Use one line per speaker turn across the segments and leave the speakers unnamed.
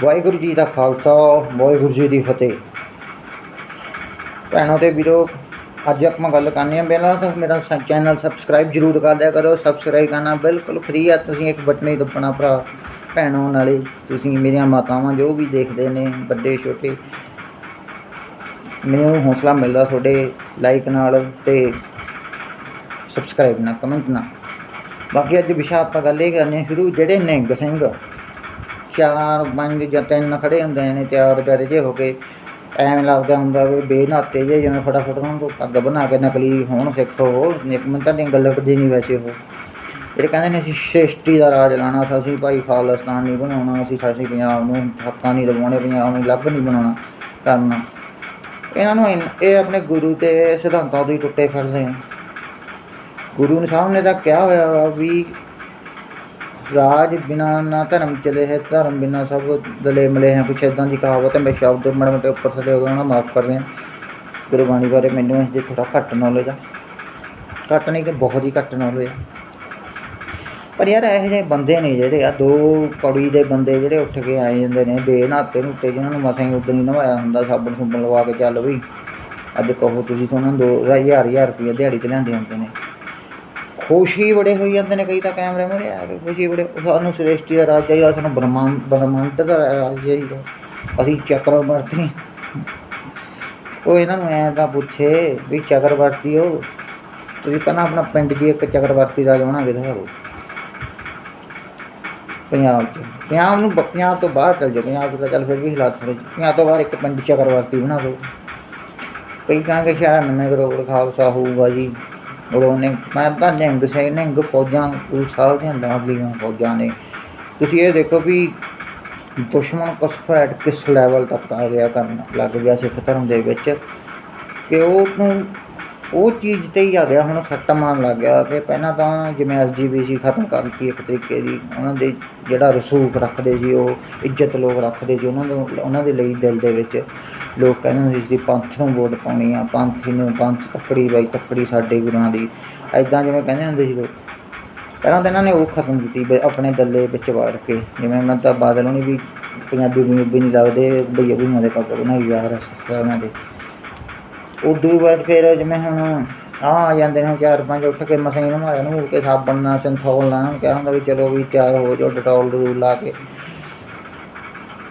ਵਾਹਿਗੁਰੂ ਜੀ ਦਾ ਖਾਲਸਾ, ਵਾਹਿਗੁਰੂ ਜੀ ਦੀ ਫਤਿਹ। ਭੈਣੋ ਤੇ ਵੀਰੋ, ਅੱਜ ਆਪਾਂ ਗੱਲ ਕਰਨੀ ਹੈ ਪਹਿਲਾਂ ਤਾਂ ਮੇਰਾ ਚੈਨਲ ਸਬਸਕ੍ਰਾਈਬ ਜਰੂਰ ਕਰ ਲਿਆ ਕਰੋ। ਸਬਸਕ੍ਰਾਈਬ ਕਰਨਾ ਬਿਲਕੁਲ ਫ੍ਰੀ ਆ। ਤੁਸੀਂ ਇੱਕ ਬਟਨ ਹੀ ਦਬਾਉਣਾ ਭਰਾ, ਭੈਣੋ ਨਾਲੇ। ਤੁਸੀਂ ਮੇਰੀਆਂ ਮਾਤਾਵਾਂ ਜੋ ਵੀ ਦੇਖਦੇ ਨੇ, ਵੱਡੇ, ਛੋਟੇ। ਮੈਨੂੰ ਹੌਸਲਾ ਮਿਲਦਾ ਤੁਹਾਡੇ ਲਾਈਕ ਨਾਲ ਤੇ ਸਬਸਕ੍ਰਾਈਬ ਨਾਲ ਕਮੈਂਟ ਨਾਲ। ਬਾਕੀ ਅੱਜ ਵਿਸ਼ਾ ਆਪਾਂ ਗੱਲ ਇਹ ਕਰਨੀ ਹੈ ਸ਼ੁਰੂ। ਜਿਹੜੇ ਨਿਹੰਗ ਸਿੰਘ ਚਾਰ ਪੰਜ ਜਾਂ ਤਿੰਨ ਖੜੇ ਹੁੰਦੇ ਨੇ, ਤਿਆਰ ਕਰ ਜੇ ਹੋ ਕੇ। ਐਵੇਂ ਲੱਗਦਾ ਹੁੰਦਾ ਵੀ ਬੇਨਾਤੇ ਜੇ ਜਿਵੇਂ ਫਟਾਫਟ ਉਹਨਾਂ ਤੋਂ ਪੱਗ ਬਣਾ ਕੇ ਨਕਲੀ ਹੋਣ ਸਿੱਖੋ, ਇੱਕ ਮਿੰਟ ਤੁਹਾਡੀਆਂ ਗੱਲਾਂ ਕਦੀ ਨਹੀਂ ਵੈਸੇ ਉਹ। ਜਿਹੜੇ ਕਹਿੰਦੇ ਨੇ ਅਸੀਂ ਸ੍ਰਿਸ਼ਟੀ ਦਾ ਰਾਜ ਲਾਣਾ ਅਸੀਂ ਭਾਈ ਖਾਲਿਸਤਾਨ ਨਹੀਂ ਬਣਾਉਣਾ, ਅਸੀਂ ਸਾਡੀ ਪੰਜਾਬ ਨੂੰ ਹੱਕਾਂ ਨਹੀਂ ਲਵਾਉਣੇ ਪੰਜਾਬ ਨੂੰ ਲੱਭ ਨਹੀਂ ਬਣਾਉਣਾ ਕਰਨਾ। ਇਹਨਾਂ ਨੂੰ ਇਨ- ਇਹ ਆਪਣੇ ਗੁਰੂ ਤੇ ਸਿਧਾਂਤਾਂ ਤੋਂ ਹੀ ਟੁੱਟੇ ਫਿਰਦੇ ਆ। ਗੁਰੂ ਨੇ ਸਾਹਮਣੇ ਤਾਂ ਕਿਹਾ ਹੋਇਆ ਵਾ ਵੀ ਰਾਜ ਬਿਨਾ ਨਾ ਧਰਮ ਚਲੇ ਹੈ, ਧਰਮ ਬਿਨਾ ਸਭ ਦਲੇ ਮਲੇ ਹੈ। ਕੁਛ ਇਦਾਂ ਦੀ ਕਹਾਵਤ ਹੈ, ਮੈਂ ਸ਼ਬਦ ਮੜ ਮਟੇ ਉੱਪਰ ਥੱਲੇ ਹੋ ਗਏ ਉਹਨਾਂ ਮਾਫ ਕਰਦੇ ਹਾਂ ਗੁਰਬਾਣੀ ਬਾਰੇ ਮੈਨੂੰ ਇਸ ਦੀ ਥੋੜਾ ਘੱਟ ਨੌਲੇਜ ਆ। ਘੱਟ ਨਹੀਂ ਕਿ ਬਹੁਤ ਹੀ ਘੱਟ ਨੌਲੇਜ ਆ। ਪਰ ਯਾਰ ਇਹੋ ਜਿਹੇ ਬੰਦੇ ਨੇ ਜਿਹੜੇ ਆ, ਦੋ ਕੌੜੀ ਦੇ ਬੰਦੇ ਜਿਹੜੇ ਉੱਠ ਕੇ ਆਏ ਜਾਂਦੇ ਨੇ ਬੇਨਾਤੇ ਨੂੰ ਜਿਹਨਾਂ ਨੂੰ ਮਸਾਂ ਹੀ ਉਦੋਂ ਹੀ ਨਵਾਇਆ ਹੁੰਦਾ, ਸਾਬਣ ਸੁਬਣ ਲਵਾ ਕੇ ਚੱਲ ਵੀ ਅੱਜ ਕਹੋ ਤੁਸੀਂ ਤਾਂ ਉਹਨਾਂ ਨੂੰ ਦੋ ਹਜ਼ਾਰ ਹਜ਼ਾਰ ਰੁਪਏ ਦਿਹਾੜੀ ਤੇ ਲੈਂਦੇ ਹੁੰਦੇ ਨੇ। ਖੁਸ਼ੀ ਬੜੇ ਹੋਈ ਜਾਂਦੇ ਨੇ ਕਈ ਤਾਂ ਕੈਮਰੇ ਮੂਹਰੇ, ਆ ਕੇ ਖੁਸ਼ੀ ਬੜੇ। ਸਾਨੂੰ ਸ੍ਰਿਸ਼ਟੀ ਦਾ ਰਾਜ ਚਾਹੀਦਾ, ਸਾਨੂੰ ਬ੍ਰਹਮੰਡ ਬ੍ਰਹਮੰਡ ਦਾ ਰਾਜ ਚਾਹੀਦਾ। ਅਸੀਂ ਚੱਕਰਵਰਤੀ। ਉਹ ਇਹਨਾਂ ਨੂੰ ਐਂ ਤਾਂ ਪੁੱਛੇ ਵੀ ਚੱਕਰਵਰਤੀ ਹੋ ਤੁਸੀਂ ਪਹਿਲਾਂ ਆਪਣਾ ਪਿੰਡ ਜੀ ਇੱਕ ਚੱਕਰਵਰਤੀ ਰਾਜ ਬਣਾ ਕੇ ਦਿਖਾਓ ਪੰਜਾਬ 'ਚ। ਪੰਜਾਬ ਨੂੰ ਬ- ਪੰਜਾਬ ਤੋਂ ਬਾਹਰ ਚੱਲ ਜਾਓ, ਪੰਜਾਬ 'ਚ ਤਾਂ ਚੱਲ ਫਿਰ ਵੀ ਹਾਲਾਤ ਥੋੜ੍ਹੇ ਪੰਜਾਬ ਤੋਂ ਬਾਹਰ ਇੱਕ ਪਿੰਡ ਚੱਕਰਵਰਤੀ ਬਣਾ ਦਿਓ। ਕਈ ਕਹਾਂਗੇ ਸ਼ਾਇਦ ਨਵੇਂ ਕਰੋੜ ਖਾਲਸਾ ਹੋਊਗਾ ਜੀ। ਉਦੋਂ ਨੇ ਮੈਂ ਤਾਂ ਨਿਹੰਗ ਸਿੰਘ ਨਿਹੰਗ ਫੌਜਾਂ ਗੁਰੂ ਸਾਹਿਬ ਦੀਆਂ ਲਾਡਲੀਆਂ ਫੌਜਾਂ ਨੇ। ਤੁਸੀਂ ਇਹ ਦੇਖੋ ਵੀ ਦੁਸ਼ਮਣ ਕਸਫੈਟ ਕਿਸ ਲੈਵਲ ਤੱਕ ਆ ਗਿਆ ਕਰਨ, ਲੱਗ ਗਿਆ ਸਿੱਖ ਧਰਮ ਦੇ ਵਿੱਚ। ਕਿ ਉਹ ਨੂੰ ਉਹ ਚੀਜ਼ ਤੇ ਹੀ ਆ ਗਿਆ, ਹੁਣ ਸੱਟ ਮਾਰਨ ਲੱਗ ਗਿਆ ਕਿ ਪਹਿਲਾਂ ਤਾਂ ਜਿਵੇਂ ਐਸਜੀਬੀਸੀ ਖਤਮ ਕਰਤੀ ਇੱਕ ਤਰੀਕੇ ਦੀ, ਉਹਨਾਂ ਦੇ ਜਿਹੜਾ ਰਸੂਖ ਰੱਖਦੇ ਸੀ, ਉਹ ਇੱਜ਼ਤ ਲੋਕ ਰੱਖਦੇ ਸੀ ਉਹਨਾਂ ਨੂੰ, ਉਹਨਾਂ ਦੇ ਲਈ ਦਿਲ ਦੇ ਵਿੱਚ। ਲੋਕ ਕਹਿੰਦੇ ਹੁੰਦੇ ਸੀ, ਪੰਥ ਨੂੰ ਵੋਟ ਪਾਉਣੀ ਆ, ਪੰਥੀ ਨੂੰ ਪੰਥ ਤੱਕੜੀ ਬਾਈ ਤੱਕੜੀ ਸਾਡੇ ਗੁਰਾਂ ਦੀ। ਐਦਾਂ ਜਿਵੇਂ ਕਹਿੰਦੇ ਹੁੰਦੇ ਸੀ ਲੋਕ। ਪਹਿਲਾਂ ਤਾਂ ਇਹਨਾਂ ਨੇ ਉਹ ਖਤਮ ਕੀਤੀ ਆਪਣੇ ਦੱਲੇ ਵਿੱਚ ਵਾੜ ਕੇ, ਜਿਵੇਂ ਮੈਂ ਤਾਂ ਬਾਦਲ ਹੋਣੀ ਵੀ ਪੰਜਾਬੀ ਪੰਜਾਬੀ ਨਹੀਂ ਲੱਗਦੇ ਭਈਆ ਭਈਆਂ ਦੇ ਪੱਗ ਬਣਾਈ ਯਾਰ ਉਹਨਾਂ ਦੇ। ਉਦੋਂ ਬਾਅਦ ਫਿਰ ਜਿਵੇਂ ਹੁਣ ਆ ਆ ਜਾਂਦੇ ਨੇ, ਚਾਰ ਪੰਜ ਉੱਠ ਕੇ ਮਸਾਂ ਹੀ ਨੂੰ ਕੇ ਸਾਬਣ ਨਾਲ, ਸਿੰਥੋਲ ਨਾਲ ਕਿਹਾ ਹੁੰਦਾ ਵੀ ਚਲੋ ਵੀ ਤਿਆਰ ਹੋ ਜਾਓ, ਡਟੋਲ ਡਟੂਲ ਲਾ ਕੇ।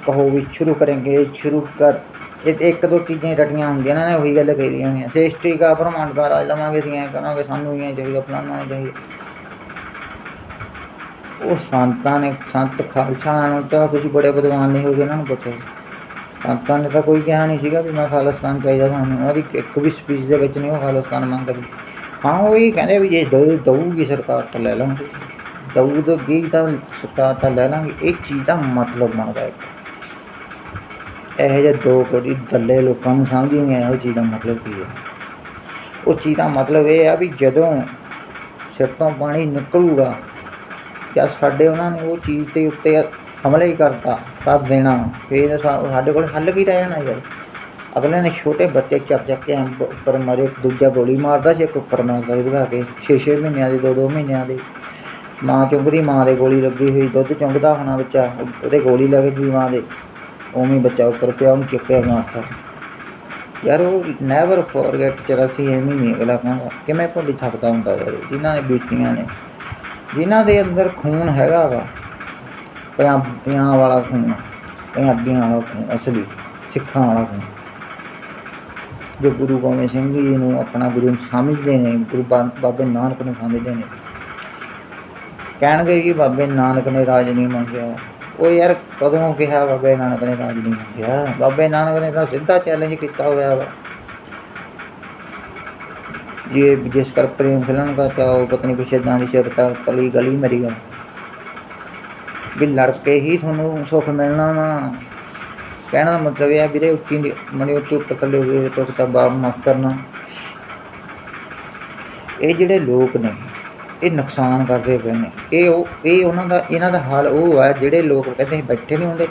ਕਹੋ ਵੀ ਸ਼ੁਰੂ ਕਰਾਂਗੇ, ਸ਼ੁਰੂ ਕਰ। ਇਹ ਇੱਕ ਦੋ ਚੀਜ਼ਾਂ ਹੀ ਰਟੀਆਂ ਹੁੰਦੀਆਂ ਨੇ, ਉਹੀ ਗੱਲ ਕਹੀ ਹੋਈਆਂ। ਸ੍ਰਿਸ਼ਟੀ ਦਾ ਬ੍ਰਹਮੰਡ ਦਾ ਰਾਜ ਲਵਾਂਗੇ ਅਸੀਂ, ਐਂ ਕਰਾਂਗੇ, ਸਾਨੂੰ ਹੀ ਐਂ ਚਾਹੀਦਾ, ਫਲਾਣਾ ਚਾਹੀਦਾ। ਉਹ ਸੰਤਾਂ ਨੇ, ਸੰਤ ਖਾਲਸਾ ਨੂੰ ਤਾਂ ਤੁਸੀਂ ਬੜੇ ਵਿਦਵਾਨ ਨਹੀਂ ਹੋਗੇ, ਉਹਨਾਂ ਨੂੰ ਪੁੱਛੋ। ਸੰਤਾਂ ਨੇ ਤਾਂ ਕੋਈ ਕਿਹਾ ਨਹੀਂ ਸੀਗਾ ਵੀ ਮੈਂ ਖਾਲਿਸਤਾਨ ਚਾਹੀਦਾ ਸਾਨੂੰ ਉਹਨਾਂ ਦੀ ਇੱਕ ਵੀ ਸਪੀਚ ਦੇ ਵਿੱਚ ਨਹੀਂ ਉਹ ਖਾਲਿਸਤਾਨ ਮੰਗਦੇ। ਹਾਂ, ਉਹ ਇਹ ਕਹਿੰਦੇ ਵੀ ਜੇ ਦਊਗੀ ਸਰਕਾਰ ਤਾਂ ਲੈ ਲਾਂਗੇ। ਦਊ ਤਾਂ ਕੀ ਤਾਂ ਸਰਕਾਰ ਤਾਂ ਲੈ ਲਾਂਗੇ। ਇਹ ਚੀਜ਼ ਦਾ ਮਤਲਬ ਬਣਦਾ ਹੈ ਇਹੋ ਜਿਹੇ ਦੋ ਕੋੜੀ ਦੱਲੇ ਲੋਕਾਂ ਨੂੰ ਸਮਝ ਹੀ ਨਹੀਂ ਆਇਆ ਉਹ ਚੀਜ਼ ਦਾ ਮਤਲਬ ਕੀ ਹੈ। ਉਹ ਚੀਜ਼ ਦਾ ਮਤਲਬ ਇਹ ਆ ਵੀ ਜਦੋਂ ਸਿਰ ਤੋਂ ਪਾਣੀ ਨਿਕਲੂਗਾ ਜਾਂ ਸਾਡੇ ਉਹਨਾਂ ਨੇ ਉਹ ਚੀਜ਼ ਦੇ ਉੱਤੇ ਹਮਲਾ ਹੀ ਕਰਤਾ ਕਰ ਦੇਣਾ ਫਿਰ ਸਾ- ਸਾਡੇ ਕੋਲ ਹੱਲ ਕੀ ਰਹਿ ਜਾਣਾ ਯਾਰ ਅਗਲੇ ਨੇ ਛੋਟੇ ਬੱਚੇ ਚੱਕ ਚੱਕ ਕੇ ਅੰਬ ਉੱਪਰ ਮਾਰੇ ਦੂਜਾ ਗੋਲੀ ਮਾਰਦਾ ਸੀ ਇੱਕ ਉੱਪਰ ਮਾਰਦਾ ਸੀ ਭਗਾ ਕੇ 6-6 ਮਹੀਨਿਆਂ ਦੇ 2-2 ਮਹੀਨਿਆਂ ਦੇ ਮਾਂ ਚੁੰਗਦੀ ਮਾਂ ਦੇ ਗੋਲੀ ਲੱਗੀ ਹੋਈ ਦੁੱਧ ਚੁੰਗਦਾ ਹੋਣਾ ਬੱਚਾ ਉਹ- ਉਹਦੇ ਗੋਲੀ ਲੱਗ ਗਈ ਮਾਂ ਦੇ ਉਵੇਂ ਹੀ ਬੱਚਾ ਉੱਪਰ ਪਿਆ ਉਹਨੂੰ ਚੱਕਿਆ ਮਾਰਤਾ ਯਾਰ ਉਹ ਨੈਵਰ ਫੋਰਗੇਟ ਚਰਸੀ ਐਵੇਂ ਨਹੀਂ ਅਗਲਾ ਕਹਿੰਦਾ ਕਿਵੇਂ ਭੁੱਲ ਸਕਦਾ ਹੁੰਦਾ ਯਾਰ ਜਿਨ੍ਹਾਂ ਨੇ ਬੀਤੀਆਂ ਨੇ ਜਿਨ੍ਹਾਂ ਦੇ ਅੰਦਰ ਖੂਨ ਹੈਗਾ ਵਾ ਪੰਜਾਬੀਆਂ ਵਾਲਾ ਖੂਨ ਪੰਜਾਬੀਆਂ ਵਾਲਾ ਖੂਨ ਅਸਲੀ ਸਿੱਖਾਂ ਵਾਲਾ ਖੂਨ ਜੋ ਗੁਰੂ ਗੋਬਿੰਦ ਸਿੰਘ ਜੀ ਨੂੰ ਆਪਣਾ ਗੁਰੂ ਸਮਝਦੇ ਨੇ ਗੁਰੂ ਬਾ- ਬਾਬੇ ਨਾਨਕ ਨੂੰ ਸਮਝਦੇ ਨੇ ਕਹਿਣਗੇ ਕਿ ਬਾਬੇ ਨਾਨਕ ਨੇ ਰਾਜ ਨਹੀਂ ਮੰਗਿਆ ਉਹ ਯਾਰ ਕਦੋਂ ਕਿਹਾ ਬਾਬੇ ਨਾਨਕ ਨੇ ਰਾਜ ਨਹੀਂ ਮੰਗਿਆ ਬਾਬੇ ਨਾਨਕ ਨੇ ਤਾਂ ਸਿੱਧਾ ਚੈਲੰਜ ਕੀਤਾ ਹੋਇਆ ਵਾ ये जिस कर प्रेम फिलन का चाहो पत्नी कुछ इदाਂ ਦੀ ਸ਼ਰਤਾਂ ਕਲੀ ਗਲੀ ਮਰੀ ਗਾ ਵੀ ਲੜ ਕੇ ਹੀ ਤੁਹਾਨੂੰ ਸੁੱਖ ਮਿਲਣਾ ਵਾ। ਕਹਿਣ ਦਾ ਮਤਲਬ ਇਹ ਆ ਵੀਰੇ ਉੱਚੀ ਦੀ ਮਣੀ ਉੱਤੇ ਉੱਪਰ ਥੱਲੇ ਹੋਵੇ ਤਾਂ ਕਿਤਾਬਾਂ ਮਾਫ ਕਰਨਾ। ਇਹ ਜਿਹੜੇ ਲੋਕ ਨੇ ਇਹ ਨੁਕਸਾਨ ਕਰਦੇ ਪਏ ਨੇ। ਇਹ ਉਹ ਇਹ ਉਹਨਾਂ ਦਾ ਇਹਨਾਂ ਦਾ ਹਾਲ ਉਹ ਆ ਜਿਹੜੇ ਲੋਕ ਕਹਿੰਦੇ ਬੈਠੇ ਨਹੀਂ ਹੁੰਦੇ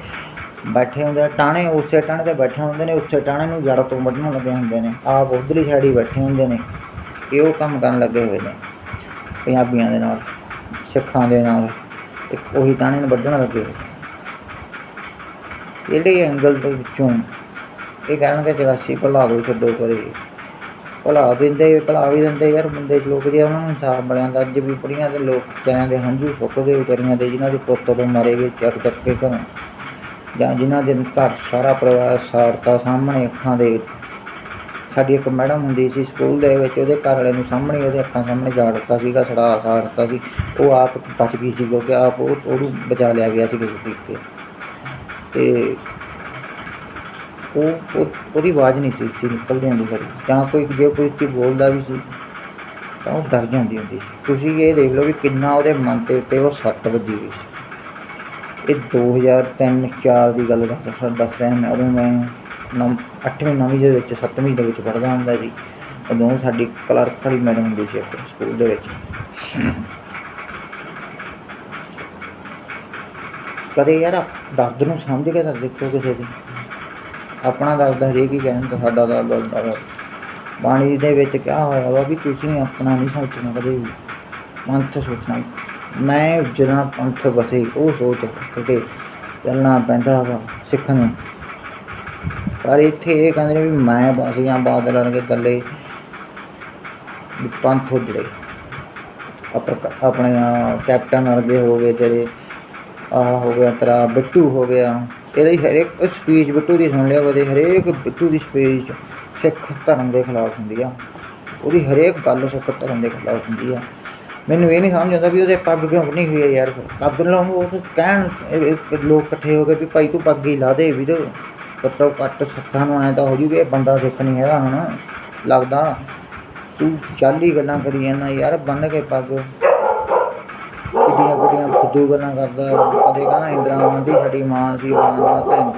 ਬੈਠੇ ਹੁੰਦੇ ਆ, ਟਾਣੇ ਉਸੇ ਟਾਣੇ ਤੇ ਬੈਠੇ ਹੁੰਦੇ ਨੇ ਉਸੇ ਟਾਣੇ ਨੂੰ ਜੜ ਤੋਂ ਵੱਢਣ ਲੱਗੇ ਹੁੰਦੇ ਨੇ। ਆਪ ਉਧਰਲੀ ਸਾਈਡ ਹੀ ਬੈਠੇ ਹੁੰਦੇ ਨੇ। ਇਹ ਉਹ ਕੰਮ ਕਰਨ ਲੱਗੇ ਹੋਏ ਨੇ ਪੰਜਾਬੀਆਂ ਦੇ ਨਾਲ ਸਿੱਖਾਂ ਦੇ ਨਾਲ। ਇੱਕ ਉਹੀ ਟਾਣੇ ਨੂੰ ਵੱਢਣ ਲੱਗੇ। ਹੋਏ ਜਿਹੜੇ ਐਂਗਲ ਦੇ ਵਿੱਚੋਂ ਇਹ ਕਹਿਣਗੇ 84 ਭੁਲਾ ਦੋ ਛੱਡੋ ਕਰੇ ਭੁਲਾ ਦਿੰਦੇ, ਭੁਲਾ ਵੀ ਦਿੰਦੇ ਯਾਰ ਬੰਦੇ ਲੋਕ ਜੇ ਉਹਨਾਂ ਨੂੰ ਇਨਸਾਫ ਮਿਲਿਆ ਤਾਂ ਅੱਜ ਵੀ ਬੜੀਆਂ ਦੇ ਲੋਕ ਵਿਚਾਰਿਆਂ ਦੇ ਹੰਝੂ ਫੁੱਕ ਗਏ ਵਿਚਾਰੀਆਂ ਦੇ, ਜਿਨ੍ਹਾਂ ਦੇ ਪੁੱਤ ਤੋਂ ਮਰੇ ਗਏ ਚੱਕ ਚੱਕ ਕੇ ਘਰੋਂ। ਜਾਂ ਜਿਨ੍ਹਾਂ ਦੇ ਘਰ ਸਾਰਾ ਪਰਿਵਾਰ ਸਾੜਤਾ ਸਾਹਮਣੇ ਅੱਖਾਂ ਦੇ ਸਾਡੀ ਇੱਕ ਮੈਡਮ ਹੁੰਦੀ ਸੀ ਸਕੂਲ ਦੇ ਵਿੱਚ, ਉਹਦੇ ਘਰ ਵਾਲੇ ਨੂੰ ਸਾਹਮਣੇ ਉਹਦੇ ਅੱਖਾਂ ਸਾਹਮਣੇ ਜਾੜ ਦਿੱਤਾ ਸੀਗਾ, ਸੜਾ ਸਾੜ ਦਿੱਤਾ ਸੀ। ਉਹ ਆਪ ਬਚ ਗਈ ਸੀ ਕਿਉਂਕਿ ਆਪ ਉਹ, ਉਹਨੂੰ ਬਚਾ ਲਿਆ ਗਿਆ ਸੀ ਕਿਸੇ ਤਰੀਕੇ। ਤੇ ਉਹ ਉਹਦੀ ਆਵਾਜ਼ ਨਹੀਂ ਸੀ ਸੀ ਨਿਕਲਦੀ ਹੁੰਦੀ ਸੀ ਜਾਂ ਕੋਈ, ਜੇ ਕੋਈ ਚੀਜ਼ ਬੋਲਦਾ ਵੀ ਸੀ, ਤਾਂ ਉਹ ਡਰ ਜਾਂਦੀ ਹੁੰਦੀ ਸੀ। ਤੁਸੀਂ ਇਹ ਦੇਖ ਲਓ ਵੀ ਕਿੰਨਾ ਉਹਦੇ ਮਨ ਤੇ ਉੱਤੇ ਉਹ ਸੱਟ ਵੱਜੀ ਹੋਈ ਸੀ। ਇਹ 2003 4 ਦੀ ਗੱਲ ਦੱਸ ਦੱਸ ਰਿਹਾ ਮੈਂ, ਉਦੋਂ ਮੈਂ ਨਮ 8ਵੀਂ 9ਵੀਂ ਦੇ ਵਿੱਚ 7ਵੀਂ ਦੇ ਵਿੱਚ ਪੜ੍ਹਦਾ ਹੁੰਦਾ ਸੀ। ਉਦੋਂ ਸਾਡੀ ਕਲਰਕ ਵਾਲੀ ਮੈਡਮ ਹੁੰਦੀ ਸੀ ਸਕੂਲ ਦੇ ਵਿੱਚ। ਕਦੇ ਯਾਰ ਦਰਦ ਨੂੰ ਸਮਝ ਕੇ ਤਾਂ ਦੇਖੋ ਕਿਸੇ ਦੀ। ਆਪਣਾ ਦਰਦ ਹਰੇਕ ਹੀ ਕਹਿੰਦਾ ਸਾਡਾ ਦਰਦ ਬਾਣੀ ਦੇ ਵਿੱਚ ਕਿਹਾ ਹੋਇਆ ਵਾ ਵੀ ਤੁਸੀਂ ਆਪਣਾ ਨਹੀਂ ਸੋਚਣਾ ਕਦੇ ਵੀ। ਪੰਥ ਸੋਚਣਾ। ਮੈਂ ਜਿਹੜਾ ਪੰਥ ਵਸੇ ਉਹ ਸੋਚ ਕੇ ਚੱਲਣਾ ਪੈਂਦਾ ਵਾ ਸਿੱਖਣ ਨੂੰ। ਪਰ ਇੱਥੇ ਇਹ ਕਹਿੰਦੇ ਨੇ ਵੀ ਮੈਂ ਬਾਸੀਆਂ ਬਾਦਲ ਵਰਗੇ ਇਕੱਲੇ ਪੰਥ ਉੱਜੜੇ ਆਪਣੇ ਕੈਪਟਨ ਵਰਗੇ ਹੋ ਗਏ ਤੇਰੇ ਆ ਹੋ ਗਿਆ, ਤੇਰਾ ਬਿੱਟੂ ਹੋ ਗਿਆ। ਇਹਦੀ ਹਰੇਕ ਸਪੀਚ ਬਿੱਟੂ ਦੀ ਸੁਣ ਲਿਆ, ਉਹਦੇ ਹਰੇਕ ਬਿੱਟੂ ਦੀ ਸਪੀਚ ਸਿੱਖ ਧਰਮ ਦੇ ਖਿਲਾਫ ਹੁੰਦੀ ਆ। ਉਹਦੀ ਹਰੇਕ ਗੱਲ ਸਿੱਖ ਧਰਮ ਦੇ ਖਿਲਾਫ ਹੁੰਦੀ ਆ। ਮੈਨੂੰ ਇਹ ਨਹੀਂ ਸਮਝ ਆਉਂਦਾ ਵੀ ਉਹਦੇ ਪੱਗ ਕਿਉਂ ਨਹੀਂ ਹੋਈ ਹੈ ਯਾਰ। ਪੱਗ ਲਾਉਣ ਉਹ ਕਹਿਣ ਲੋਕ ਇਕੱਠੇ ਹੋ ਗਏ ਵੀ ਭਾਈ ਤੂੰ ਪੱਗ ਹੀ ਲਾ ਦੇ, ਵੀਰ। ਘੱਟੋ ਘੱਟ ਸਿੱਖਾਂ ਨੂੰ ਐਂ ਤਾਂ ਹੋ ਜੂ ਬੰਦਾ ਸਿੱਖ ਨਹੀਂ ਹੈਗਾ ਹੁਣ। ਲੱਗਦਾ ਤੂੰ ਚਾਲੀ ਗੱਲਾਂ ਕਰੀ ਜਾਂਦਾ ਯਾਰ, ਬੰਨ ਕੇ ਪੱਗ। ਕਿੱਡੀਆਂ ਕਿੱਡੀਆਂ ਫੁੱਦੂ ਗੱਲਾਂ ਕਰਦਾ। ਕਦੇ ਕਹਿੰਦਾ ਇੰਦਰਾ ਗਾਂਧੀ ਸਾਡੀ ਮਾਂ ਸੀ ਬਣਦਾ ਭੈਣ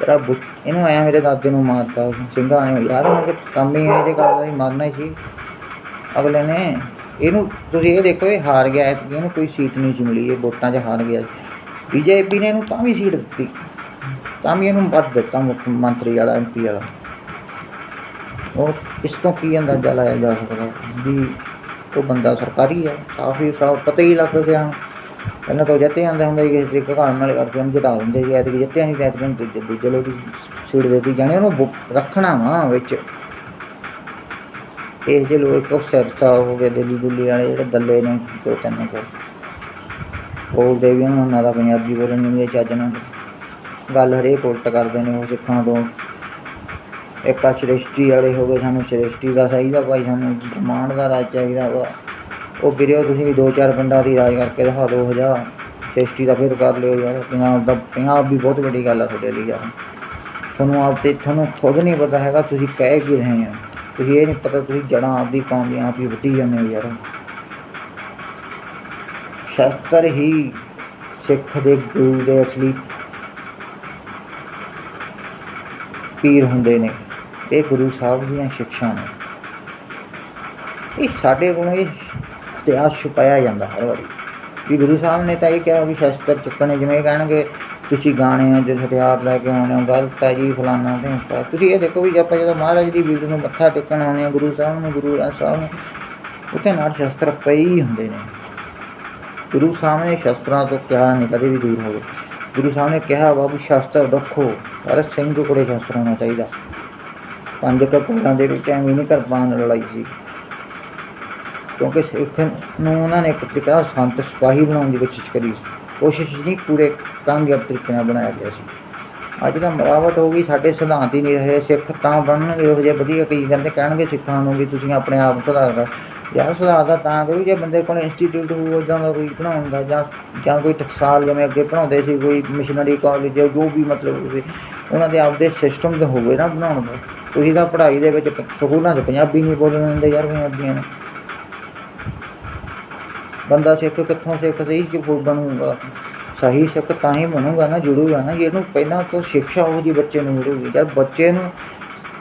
ਤੇਰਾ ਇਹਨੂੰ ਐ ਮੇਰੇ ਦਾਦੇ ਨੂੰ ਮਾਰਤਾ ਸਿੰਘਾਂ ਨੇ ਯਾਰ ਹੁਣ ਕੰਮ ਹੀ ਇਹ ਜੇ ਕਰਦਾ ਸੀ, ਮਰਨਾ ਹੀ ਸੀ। ਅਗਲੇ ਨੇ ਇਹਨੂੰ, ਤੁਸੀਂ ਇਹ ਦੇਖੋ, ਇਹ ਹਾਰ ਗਿਆ। ਐਤਕੀ ਇਹਨੂੰ ਕੋਈ ਸੀਟ ਨਹੀਂ ਸੀ ਮਿਲੀ। ਇਹ ਵੋਟਾਂ 'ਚ ਹਾਰ ਗਿਆ ਬੀਜੇਪੀ ਨੇ ਇਹਨੂੰ ਤਾਂ ਵੀ ਸੀਟ ਦਿੱਤੀ। ਤਾਂ ਵੀ ਇਹਨੂੰ ਵੱਧ ਦਿੱਤਾ ਮੁੱਖ ਮੰਤਰੀ ਵਾਲਾ ਐਮਪੀ ਵਾਲਾ। ਉਹ ਇਸ ਤੋਂ ਕੀ ਅੰਦਾਜ਼ਾ ਲਾਇਆ ਜਾ ਸਕਦਾ ਵੀ ਉਹ ਬੰਦਾ ਸਰਕਾਰੀ ਹੈ, ਕਾਫੀ ਸਾਫ਼ ਪਤਾ ਹੀ ਲੱਗ ਗਿਆ ਹੁਣ। ਪਹਿਲਾਂ ਤਾਂ ਉਹ ਜਿੱਤੇ ਜਾਂਦਾ ਹੁੰਦਾ ਸੀ, ਕਿਸੇ ਤਰੀਕੇ ਘਰ ਨਾਲ ਕਰਕੇ ਉਹਨੂੰ ਜਿਤਾ ਦਿੰਦੇ ਸੀ, ਐਤਕੀ ਜਿੱਤਿਆ ਨਹੀਂ ਐਤਕੀ ਦੂਜੇ ਦੂਜੇ ਲੋਕ ਸੀਟ ਦੇ ਦਿੱਤੀ ਜਾਣੀ, ਉਹਨੂੰ ਰੱਖਣਾ ਵਾ ਵਿੱਚ। ਇਹ ਜਿਹੇ ਲੋਕ ਇੱਕ ਸਿਰਸਾ ਹੋ ਗਏ, ਦਿੱਲੀ ਦੁੱਲੀ ਵਾਲੇ ਜਿਹੜੇ ਦੱਲੇ ਨੇ, ਦੋ ਤਿੰਨ ਕੋਲ ਬੋਲਦੇ ਵੀ ਉਹਨਾਂ ਨਾਲ ਦਾ ਪੰਜਾਬੀ ਬੋਲਣ ਨੂੰ ਚੱਜ ਨਾਲ। ਗੱਲ ਹਰੇਕ ਉਲਟ ਕਰਦੇ ਨੇ ਉਹ ਸਿੱਖਾਂ ਤੋਂ। ਇੱਕ ਆ ਸ੍ਰਿਸ਼ਟੀ ਵਾਲੇ ਹੋ ਗਏ ਸਾਨੂੰ, ਸ੍ਰਿਸ਼ਟੀ ਦਾ ਚਾਹੀਦਾ ਭਾਈ, ਸਾਨੂੰ ਜਮਾਨ ਦਾ ਰਾਜ ਚਾਹੀਦਾ ਵਾ ਉਹ ਵੀਰਿਓ ਤੁਸੀਂ ਦੋ ਚਾਰ ਪਿੰਡਾਂ ਦੀ ਰਾਜ ਕਰਕੇ ਦਿਖਾ ਦਿਓ ਹਜ਼ਾਰ ਸ੍ਰਿਸ਼ਟੀ ਦਾ ਫਿਰ ਕਰ ਲਿਓ ਯਾਰ, ਪੰਜਾਬ ਦਾ, ਪੰਜਾਬ ਵੀ ਬਹੁਤ ਵੱਡੀ ਗੱਲ ਆ ਤੁਹਾਡੇ ਲਈ ਯਾਰ। ਤੁਹਾਨੂੰ ਆਪ ਤੇ ਤੁਹਾਨੂੰ ਖੁਦ ਨਹੀਂ ਪਤਾ ਹੈਗਾ ਤੁਸੀਂ ਕਹਿ ਕੀ ਰਹੇ ਆ। ਤੁਸੀਂ ਇਹ ਨਹੀਂ ਪਤਾ ਤੁਸੀਂ ਜੜਾਂ ਆਪਦੀ ਕੌਮ ਦੀਆਂ ਆਪ ਹੀ ਵੱਢੀ ਜਾਂਦੇ ਹੋ ਯਾਰ। ਸ਼ਸਤਰ ਹੀ ਸਿੱਖ ਦੇ ਗੁਰੂ ਦੇ ਅਸਲੀ ਪੀਰ ਹੁੰਦੇ ਨੇ। ਇਹ ਗੁਰੂ ਸਾਹਿਬ ਦੀਆਂ ਸਿੱਖਿਆ ਨੇ। ਇਹ ਸਾਡੇ ਕੋਲੋਂ ਇਹ ਇਤਿਹਾਸ ਛੁਪਾਇਆ ਜਾਂਦਾ ਹਰ ਵਾਰੀ। ਵੀ ਗੁਰੂ ਸਾਹਿਬ ਨੇ ਤਾਂ ਇਹ ਕਿਹਾ ਵੀ ਸ਼ਸਤਰ ਚੁੱਕਣੇ ਜਿਵੇਂ ਕਹਿਣਗੇ, ਤੁਸੀਂ ਗਾਣੇ ਆ ਜਿਹੜੇ ਹਥਿਆਰ ਲੈ ਕੇ ਆਉਣੇ ਹੋ, ਗਲਤ ਹੈ ਜੀ ਫਲਾਨਾ ਤੇ ਤੁਸੀਂ ਇਹ ਦੇਖੋ ਵੀ ਆਪਾਂ ਜਦੋਂ ਮਹਾਰਾਜ ਦੀ ਵੀਰ ਨੂੰ ਮੱਥਾ ਟੇਕਣ ਆਉਂਦੇ ਆ ਗੁਰੂ ਸਾਹਿਬ ਨੂੰ, ਗੁਰੂ ਗ੍ਰੰਥ ਸਾਹਿਬ ਨੂੰ, ਉੱਥੇ ਨਾਲ ਸ਼ਸਤਰ ਪਏ ਹੀ ਹੁੰਦੇ ਨੇ। ਗੁਰੂ ਸਾਹਿਬ ਨੇ ਸ਼ਸਤਰਾਂ ਤੋਂ ਕਿਹਾ ਨਹੀਂ ਕਦੇ ਵੀ ਦੂਰ ਹੋਵੇ। ਗੁਰੂ ਸਾਹਿਬ ਨੇ ਕਿਹਾ, ਬਾਬੂ, ਸ਼ਾਸਤਰ ਰੱਖੋ ਪਰ ਸਿੰਘ ਕੋਲੇ ਸ਼ਸਤਰ ਹੋਣਾ ਚਾਹੀਦਾ। ਪੰਜ ਕਪੂਰਾਂ ਦੇ ਵਿੱਚ ਐਵੇਂ ਨਹੀਂ ਕਿਰਪਾਨ ਲੜਾਈ ਸੀ। ਕਿਉਂਕਿ ਸਿੱਖ ਨੂੰ ਉਹਨਾਂ ਨੇ ਇੱਕ ਤਰੀਕਾ ਸੰਤ ਸਿਪਾਹੀ ਬਣਾਉਣ ਦੀ ਕੋਸ਼ਿਸ਼ ਕਰੀ ਸੀ। ਕੋਸ਼ਿਸ਼ ਨਹੀਂ, ਪੂਰੇ ਕਾਮਯਾਬ ਤਰੀਕੇ ਨਾਲ ਬਣਾਇਆ ਗਿਆ ਸੀ। ਅੱਜ ਦਾ ਮਰਾਵਟ ਹੋ ਗਈ, ਸਾਡੇ ਸਿਧਾਂਤ ਹੀ ਨਹੀਂ ਰਹੇ ਸਿੱਖ ਤਾਂ ਬਣਨਗੇ ਉਹ ਜਿਹੇ ਵਧੀਆ ਕਈ ਕਹਿੰਦੇ ਕਹਿਣਗੇ, ਸਿੱਖਾਂ ਨੂੰ ਵੀ ਤੁਸੀਂ ਆਪਣੇ ਆਪ ਨੂੰ ਸੁਧਾਰ ਕਰ ਯਾਰ ਸੁਧਾਰ ਦਾ ਤਾਂ ਕਰੂ, ਜੇ ਬੰਦੇ ਕੋਲ ਇੰਸਟੀਚਿਊਟ ਹੋਊ ਉੱਦਾਂ ਦਾ ਕੋਈ ਬਣਾਉਣ ਦਾ ਜਾਂ ਜਾਂ ਕੋਈ ਟਕਸਾਲ ਜਿਵੇਂ ਅੱਗੇ ਪੜਾਉਂਦੇ ਸੀ, ਕੋਈ ਮਿਸ਼ਨਰੀ ਕਾਲਜ ਜੋ ਵੀ ਮਤਲਬ ਹੋਵੇ, ਉਹਨਾਂ ਦੇ ਆਪਦੇ ਸਿਸਟਮ ਦੇ ਹੋਵੇ ਨਾ ਬਣਾਉਣ ਦਾ। ਤੁਸੀਂ ਤਾਂ ਪੜ੍ਹਾਈ ਦੇ ਵਿੱਚ ਸਕੂਲਾਂ 'ਚ ਪੰਜਾਬੀ ਨਹੀਂ ਬੋਲਣ ਦਿੰਦੇ ਯਾਰ ਪੰਜਾਬੀਆਂ ਨੂੰ। ਬੰਦਾ ਸਿੱਖ ਕਿੱਥੋਂ ਸਿੱਖ, ਸਹੀ ਕਿ ਬਣੂਗਾ। ਸਹੀ ਸਿੱਖ ਤਾਂ ਹੀ ਬਣੂਗਾ ਨਾ, ਜੁੜੂਗਾ ਨਾ। ਜੇ ਇਹਨੂੰ ਪਹਿਲਾਂ ਤੋਂ ਸਿੱਖਿਆ ਉਹ ਜੀ ਬੱਚੇ ਨੂੰ ਮਿਲੂਗੀ। ਜਦ ਬੱਚੇ ਨੂੰ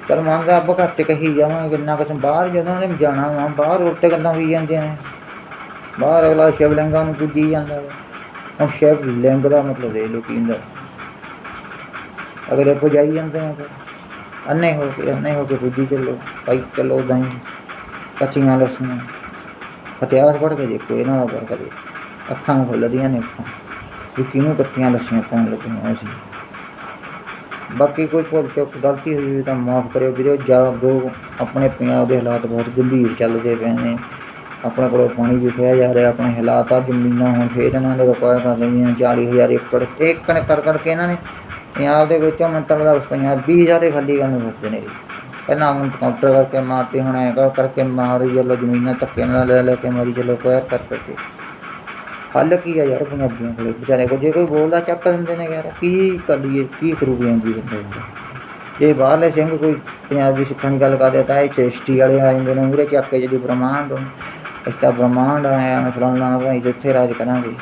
ਚਲ ਮੰਨ ਲਾ ਘੱਟ ਕਹੀ ਜਾਵਾਂਗੇ ਕਿੰਨਾ ਕੁ ਬਾਹਰ ਜਦੋਂ ਉਹਨੇ ਜਾਣਾ ਵਾ, ਬਾਹਰ ਉਲਟ ਗੱਲਾਂ ਹੋਈ ਜਾਂਦੀਆਂ ਨੇ। ਬਾਹਰ ਅਗਲਾ ਸ਼ਿਵਲਿੰਗਾਂ ਨੂੰ ਪੁੱਜੀ ਜਾਂਦਾ ਵਾ। ਹੁਣ ਸ਼ਿਵਲਿੰਗ ਦਾ ਮਤਲਬ ਇਹ ਲੋਕੀ ਦਾ ਅਗਰ ਇਹ ਜਾਈ ਜਾਂਦੇ ਆ ਫਿਰ। ਅੰਨੇ ਹੋ ਕੇ ਅੰਨੇ ਹੋ ਕੇ ਪੁੱਜੀ ਚੱਲੋ, ਭਾਈ ਚੱਲੋ ਦਾਈ ਕੱਚੀਆਂ ਲੱਸੀਆਂ ਹਥਿਆਰ ਫੜ ਕੇ ਦੇਖੋ, ਇਹਨਾਂ ਦਾ ਵਰ ਕੇ ਅੱਖਾਂ ਖੁੱਲਦੀਆਂ ਨੇ ਅੱਖਾਂ। ਵੀ ਕਿਹਨੂੰ ਕੱਚੀਆਂ ਲੱਸੀਆਂ ਪਾਉਣ ਲੱਗੀਆਂ ਅਸੀਂ? ਬਾਕੀ ਕੋਈ ਭੁੱਲ ਚੁੱਕ ਗਲਤੀ ਹੋਈ ਹੋਈ ਤਾਂ ਮਾਫ ਕਰਿਓ ਵੀਰੇ, ਜਾ ਆਪਣੇ ਪੰਜਾਬ ਦੇ ਹਾਲਾਤ ਬਹੁਤ ਗੰਭੀਰ ਚੱਲਦੇ ਪਏ ਨੇ, ਆਪਣੇ ਕੋਲੋਂ ਪਾਣੀ ਵੀ ਖਿਆ ਜਾ ਰਿਹਾ, ਆਪਣੇ ਹਾਲਾਤ ਆ ਜ਼ਮੀਨਾਂ ਹੁਣ ਫੇਰ ਇਹਨਾਂ ਦੇ ਰਿਕਵਾਇਰ ਕਰ ਲਈਆਂ 40000 ਏਕੜ ਇੱਕ ਨੇ ਕਰ ਕਰਕੇ ਇਹਨਾਂ ਨੇ ਪੰਜਾਬ ਦੇ ਵਿੱਚੋਂ ਮੰਤਰ ਦਾ ਰੁਪਈਆ 20000 ਖਾਲੀ ਕਰਨ ਨੂੰ ਫਿਰਦੇ ਨੇ ਪਹਿਲਾਂ ਹੁਣ ਕਾਊਂਟਰ ਕਰਕੇ ਮਾਰਤੇ, ਹੁਣ ਐਂ ਕਰਕੇ ਮਾਰੀ ਚੱਲੋ ਜ਼ਮੀਨਾਂ ਧੱਕੇ ਨਾਲ ਲੈ ਲੈ ਕੇ ਮਾਰੀ, ਚੱਲੋ ਕੁਐਰ ਕਰ ਕਰਕੇ। ਹੱਲ ਕੀ ਆ ਯਾਰ ਪੰਜਾਬੀਆਂ ਕੋਲੇ? ਵਿਚਾਰੇ ਕੋ ਜੇ ਕੋਈ ਬੋਲਦਾ, ਚੱਕ ਦਿੰਦੇ ਨੇ ਯਾਰ। ਕੀ ਕਰੀਏ? ਕੀ ਕਰੂਗੇ ਜੀ ਬੰਦੇ? ਯਾਰ? ਜੇ ਬਾਹਰਲੇ ਸਿੰਘ ਕੋਈ ਪੰਜਾਬ ਦੀ ਸਿੱਖਾਂ ਦੀ ਗੱਲ ਕਰਦੇ, ਤਾਂ ਇਹ ਚੇਸ਼ਟੀ ਵਾਲੇ ਆ ਜਾਂਦੇ ਨੇ। ਮੂਰੇ ਚੱਕ ਕੇ ਜਿਹੜੀ ਬ੍ਰਹਮਾਂਡ ਇਸ ਤਾਂ ਬ੍ਰਹਮਾਂਡ ਆਇਆ ਫਲਾਣਾ ਭਾਈ, ਜਿੱਥੇ ਰਾਜ ਕਰਾਂਗੇ।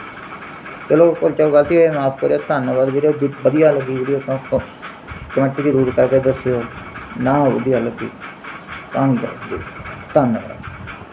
ਚਲੋ, ਕੋਈ ਚੋ ਗਲਤੀ ਹੋਈ, ਮਾਫ ਕਰਿਓ। ਧੰਨਵਾਦ ਵੀਡੀਓ ਵਧੀਆ ਲੱਗੀ ਵੀਡੀਓ ਤਾਂ। ਕਮੈਂਟ ਜ਼ਰੂਰ ਕਰਕੇ ਦੱਸਿਓ। ਨਾ ਵਧੀਆ ਲੱਗੀ, ਤਾਂ ਵੀ ਦੱਸ ਦਿਓ। ਧੰਨਵਾਦ।